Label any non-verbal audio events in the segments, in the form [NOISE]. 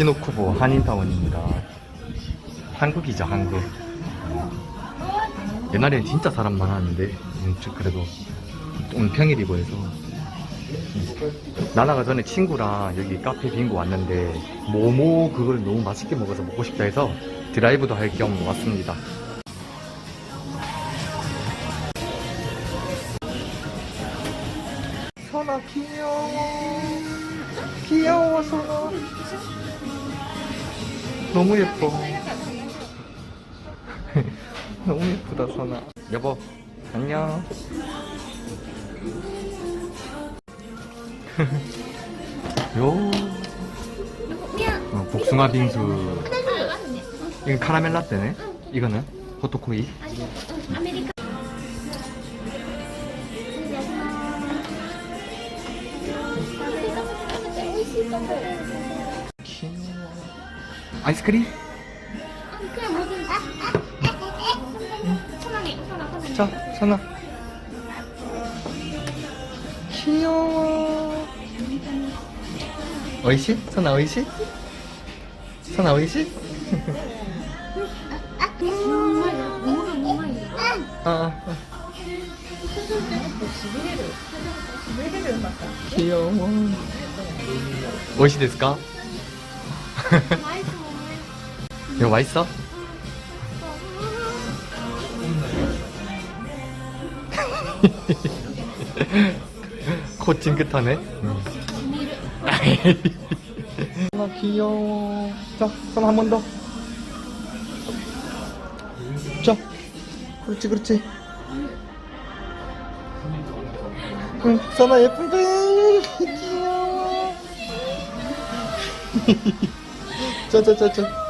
시노쿠보 한인타운입니다. 한국이죠, 한국. 옛날엔 진짜 사람 많았는데, 그래도 오늘 평일이고 해서. 나나가 전에 친구랑 여기 카페 빙고 왔는데, 모모 그걸 너무 맛있게 먹어서 먹고 싶다 해서 드라이브도 할 겸 왔습니다. 선아 귀여워. 귀여워서. 너무 예뻐. [LAUGHS] 너무 예쁘다 선아. 여보 안녕. [LAUGHS] 요. 어, 복숭아 빙수. 이건 카라멜 라떼네? 이거는? 포토코이 어, 어, 아메리카. 아이스크림? 그냥 뭐든 편하게 편하게 자, 선아. 귀여워. 어이시? 선아 어이시? 선아 어이시? うまいよ物がうまいよ 아, 아. 귀여워. 어이시 ですか? [LAUGHS] 이거 맛있어? [LAUGHS] 코 찡긋하네. 나 음. [LAUGHS] 아, 귀여워. 자, 그럼 한 번 더. 자, 그렇지, 그렇지. 응, 선아 예쁜데 [LAUGHS] 귀여워. 자자자자.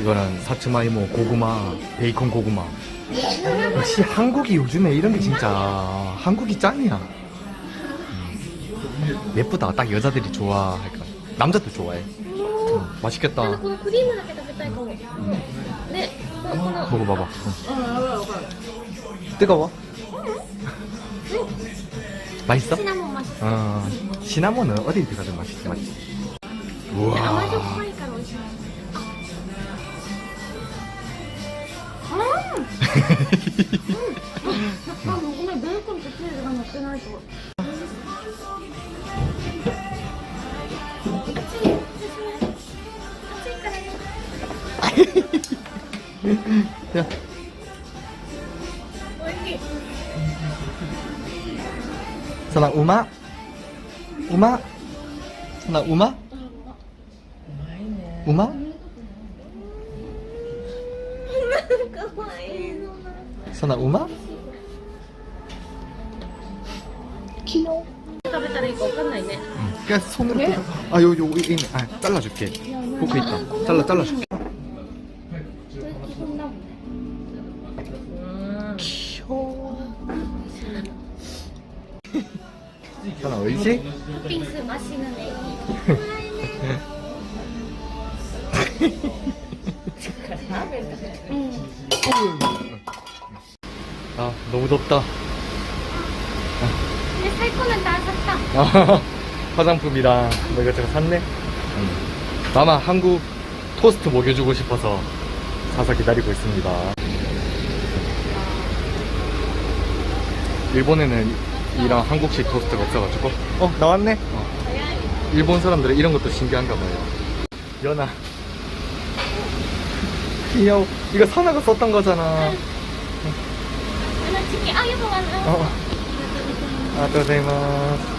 이거는 사츠마이모 고구마 베이컨 고구마 역시 한국이 요즘에 이런 게 진짜 한국이 짱이야 음. 예쁘다 딱 여자들이 좋아할 것 같아 남자도 좋아해 음, 맛있겠다 あのこのクリームだけ食べたいかもねこのこの 먹어봐봐 뜨거워? 맛있어? シナモンマシ 어, 시나몬은 어디 들어가도 맛있지 맞지? 甘じょっ 우와 ぱいから 약간 오늘 매일 꿈 지키는 시간 없긴 할 것. 같아. 야. 선아 우마? 우마? 선아 우마? 우마? かわいいのな 선아 우마? 귀여워 食べたらいいかわかんないね 응. 그냥 손으로 뜯어. 아, 요, 요, 있네. 아, 잘라줄게. 포크 있다. 잘라, 잘라줄게. そんなもんね 귀여워. 선아, 어이지? ピースマシンね [LAUGHS] 아 너무 덥다. 근데 살 거는 다 샀다. 아, [LAUGHS] 화장품이랑 뭐 이것저것 샀네? 음. 나만 한국 토스트 먹여주고 싶어서 사서 기다리고 있습니다. 일본에는 이랑 한국식 토스트가 없어가지고. 어 나왔네? 어. 일본 사람들은 이런 것도 신기한가 봐요. 연아. 귀여워. 이거 선아가 썼던 거잖아. 응. 아, 또 대박.